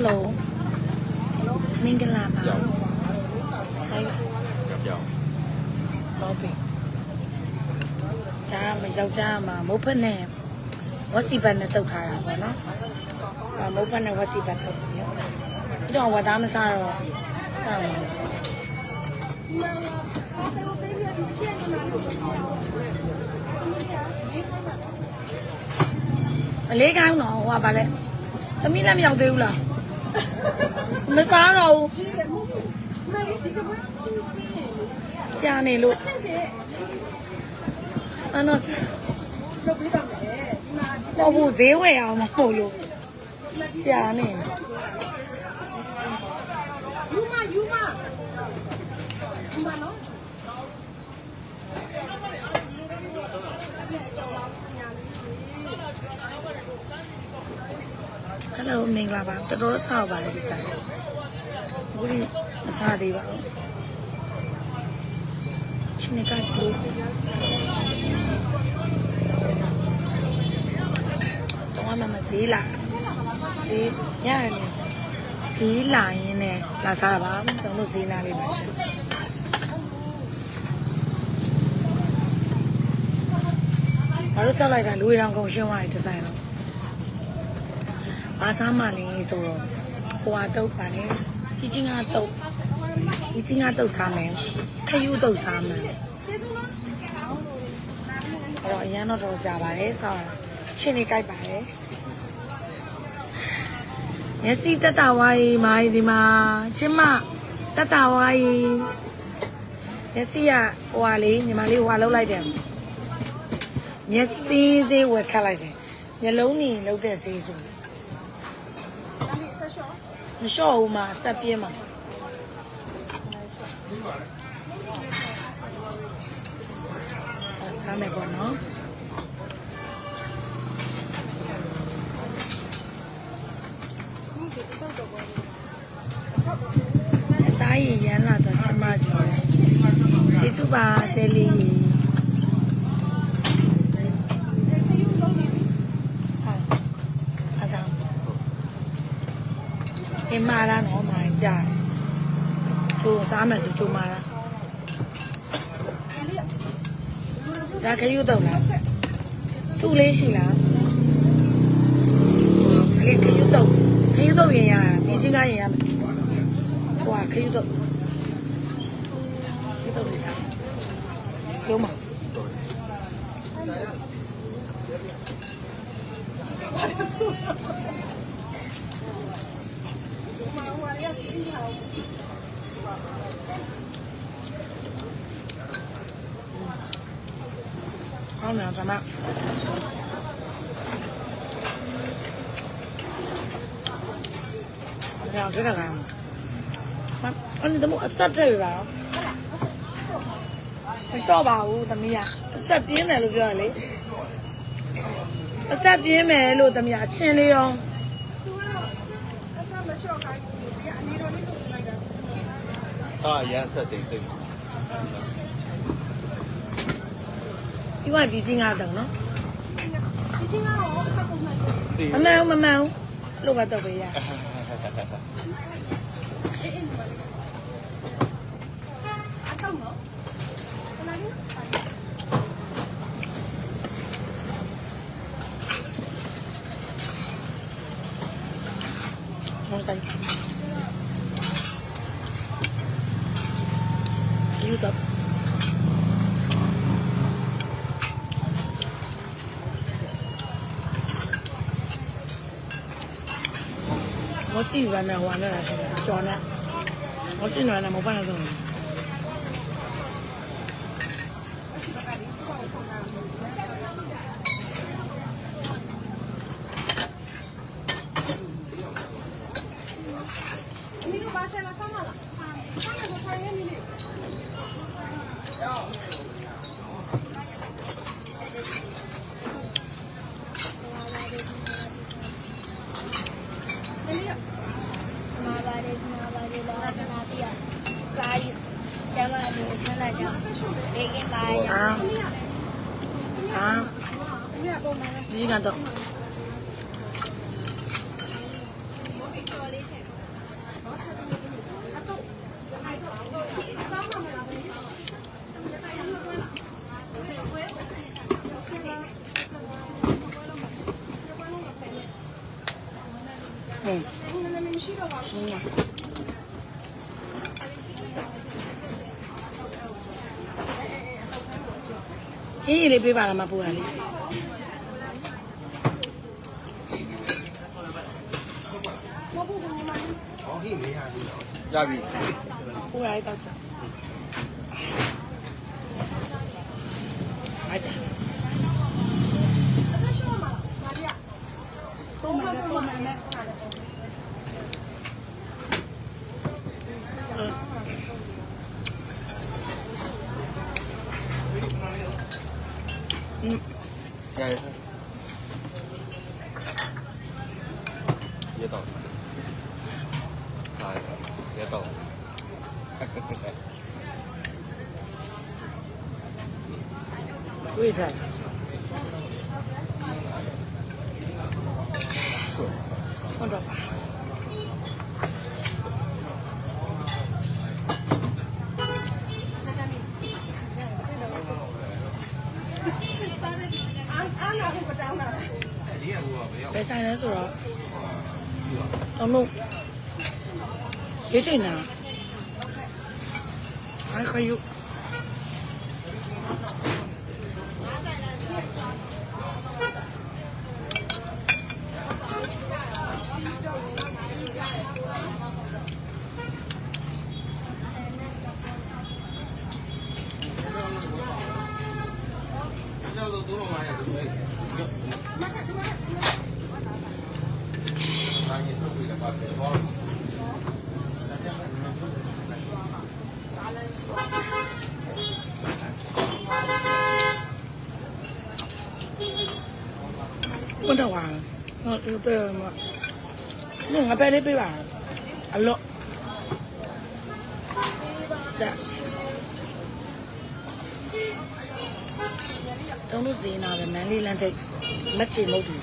ယ်လိုမင်္ဂလာပါပြောင်းဟိုင်းပြောင်းဟုတ်ပြီဒါမယောက်ျားမှာမုတ်ဖက်နဲ့ဝက်စီဘတ်နဲ့တုတ်ထားတာပေါ့နော်အဲမုတ်ဖက်နဲ့ဝက်စီဘတ်တုတ်ပြီးတော့ဒီတော့ဝတ်သားမစားတော့စောင့်နေအလေးကောင်းတော့ဟိုကဗာလဲသမီးလည်းမရောက်သေးဘူးလား မစားတော့ဘူးကြာနေလို့အဲ့တော့တော့ဘူးဈေးဝယ်အောင်မဟုတ်လို့ကြာနေယူမယူမယူမနော်ဟယ်လိုမင်္ဂလာပါတော်တော်ဆောက်ပါလေဒီဆိုင် ဘူးဒီမစားသေးပါဘူးချင်းနေကကူတော့မမဈေးလာဈေးရတယ်ဈေးလာရင်လည်းလာစားပါတော့လို့ဈေးနာလေးပါရှင်ဘာလို့ဆောက်လိုက်တာလူရအောင်ကုန်ရှင်းသွားတယ်ဒီဇိုင်းတော့ဘာစားမှလဲဆိုတော့ဟိုဟာတုတ်ပါလေ ကြီးကြီးငါတုတ်ကြီးကြီးငါတုတ်စားမယ်ခယူတုတ်စားမယ်အဲ့တော့အရန်တော့တော့ကြပါတယ်ဆောက်ရချင်းနေကြိုက်ပါတယ်မျက်စိတက်တာဝါးကြီးမာကြီးဒီမှာချင်းမတက်တာဝါးကြီးမျက်စိကဟိုဟာလေးညီမလေးဟိုဟာလောက်လိုက်တယ်မျက်စိစေးဝယ်ခတ်လိုက်တယ်မျက်လုံးနေလောက်တဲ့စေးဆို မလျှော့ဘူးမှာဆက်ပြင်းမှာဆားမယ်ပေါ့နော်အသားရည်ရမ်းလာတော့ချမကျော်တယ်ကျေးဇူးပါတဲလေးရေဟုတ်အဆောင် အင်းမာလာနော်မာကြာကျိုးစားမယ်ဆိုကျိုးမာလာဒါခရုတော့လားတူလေးရှိလားလေခရုတော့ခရုတော့ရင်ရတာဒီချင်းကရင်ရမယ်ဟိုကခရုတော့ခရုတော့လေးစားရုံးမ ဟောင်းနေစမ်းမရောတက်တာကမအဲ့ဒီတော့အဆက်ထည့်ရတာမလျှော့ပါဘူးသမီးကအဆက်ပြင်းတယ်လို့ပြောရလေအဆက်ပြင်းမယ်လို့သမီးကအချင်းလေးရောသူကတော့အဆမလျှော့ခိုင်းဘူးဒီအနေတော်လေးကိုလိုက်တာအာရန်ဆက်တိတ်တိတ် ဒီကဒီချင်းငါတုံနော်ဒီချင်းကတော့အဆပုံမှန်တယ်မမှန်ဘူးမမှန်ဘူးလို့ပါတော့ပဲရ အေးအေးပါလေအဆောင်နော်ခဏလေး မောဆိုင်ယူတော့ 我喜欢的玩的那些装的，我喜欢的没办法弄。 အမီ ဒီကတော့ဟဲ့အေးလေးပေးပါလားမပူရလေး ရပြီပူတာလေးတောက်ချအိုက်တာအသက်ရှော့မှာမာ ရီယာပုံမှန်ပုံမှန်နဲ့อืมရရရတော့ဟာရတော့တွေ့တယ်ဟုတ်တော့ပါအားအားလာဖို့မတောင်းတာဘယ်ဆိုင်လဲ ဆိုတော့တော့လို့ရေးချိ န်တာအားခယူဘယ်တော့ဟာဟုတ်တယ်ပဲမနော်ငါပဲလေးပေးပါအလော့ဆက်တုံးလို့စင်းနာပဲမန်လေးလမ်းထိပ်မချေမဟုတ်ဘူး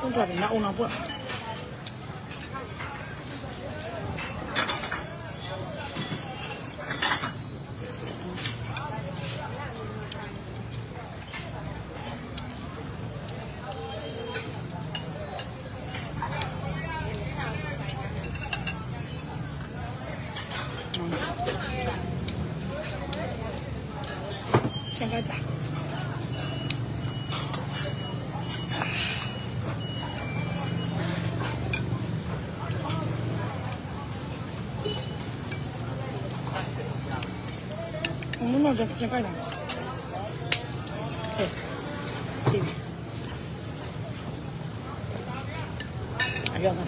ဟုတ်တယ်နော်အောင်တော့ 我们那这这干啥？哎，这边，还要干嘛？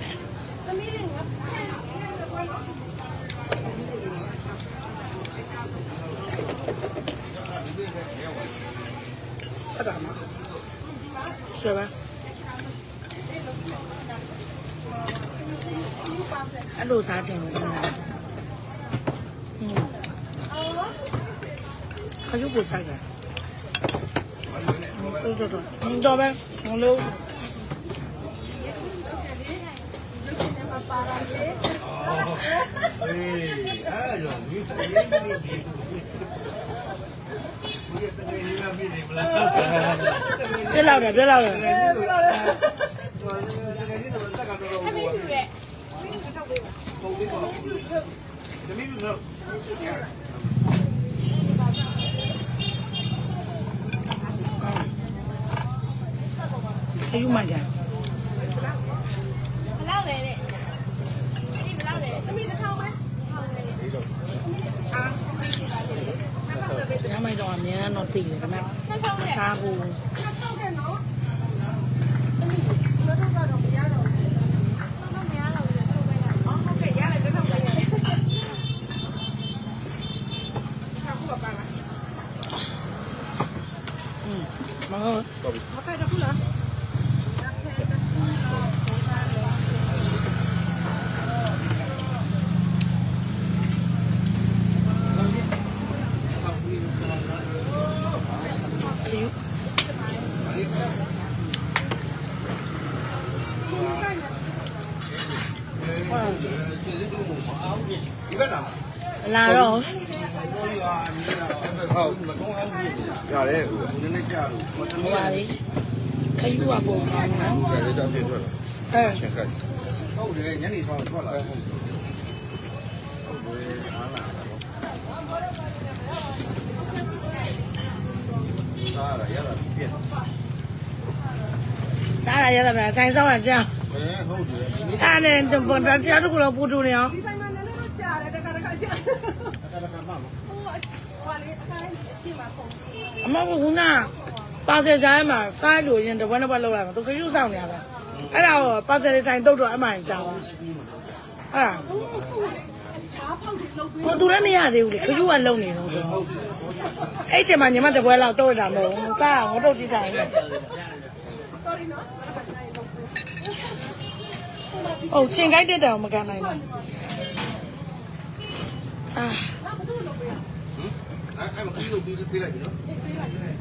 သ ခရုပ်ကိုစိုက်တယ်။ဟုတ်တော့တော့။ကြောပဲ။မလို့မပါလာလေအေးအဲ့တော့ဒီတကယ်ကြီးဒီဒီတကယ်ကြီးမပြည့်နေမလားပြက်လောက်တယ်ပြက်လောက်တယ်အဲဘယ်လိုလဲတကယ်ကြီးတော့တက်ကတော့ဟိုပုံပြီးတော့တမီးမျိုး ခရုပ်မှန်တယ်ဘလောက်လဲတဲ့ဒီဘလောက်လဲသမီးတစ်ထောင်ပဲ။ညမိုက်တော့အများတော့တည်တယ်ခင်ဗျနှစ်ထောင်နဲ့။စားဖို့နှစ်ထောင်နဲ့နော်သမီးတို့ကတော့မရတော့ဘူး တော့မရတော့ဘူးထုတ်ပေးလိုက် အော်ဟုတ်ကဲ့ရတယ်တစ်ထောင်ပဲရတယ်ထောင်ခုပါပါလား อืมမဟုတ် မဖက်တော့ဘူးလား ခရုပ် ရှင်ကိုင်းနေ ဟုတ် ကျေးဇူးတူမအောင်ပြီဒီဘက်လာ လာတော့ ဘောရီ ဟာဒီကဟုတ်မကောင်းအောင်ပြည့်ရတယ်ဟိုနည်းနည်းကြာလို့မတဟိုပါလေခယူကပုံကောင်းနော်ကြရတော့ပြည့်ထွက်လာအဲချက်ကဟုတ်တယ်ညနေဆောင်ထွက်လာဟုတ်တယ်အားလာစားရရတာပြည့်စားရရတာပဲအတိုင်းဆောင်ရကြအဲဟုတ်တယ်ဒီနေ့အဲ့နဲ့ဘန်တချာတို့ကတော့ပူတူနေအောင်ဒီဆိုင်မှာနည်းနည်းတော့ကြာတယ်တခါတခါကြာအကတကမှမဟိုဟိုလေအခါတိုင်း အရှိမှာပုံအမကခုနပါဆယ်ကြားမှာစားလို့ရင်တဝက်တစ်ဝက်လောက်လာမှာသူခယူဆောင်နေရတာအဲ့ဒါကိုပါဆယ်တိုင်းတုတ်တော့အမှန်ကြောက်တာအဲ့ဒါချားပေါက်တွေလုပ်ပြီးဟိုသူလည်းမရသေးဘူးလေခယူကလုံနေတော့ဆိုတော့အဲ့ချိန်မှာညီမတပွဲလောက်တော့တာမဟုတ်ဘူးစားငုတ်တုတ်ကြည့်တိုင်း sorry နော်အဲ့ဒါနိုင်လုပ်ပြီးဟုတ်ချင်းကိုက်တဲ့တောင်မကန်နိုင်ဘူးအာ အဲ့အဲ့မပြီးလို့ပြီးပြီးလိုက်ပြီနော်ပေးလိုက်တယ်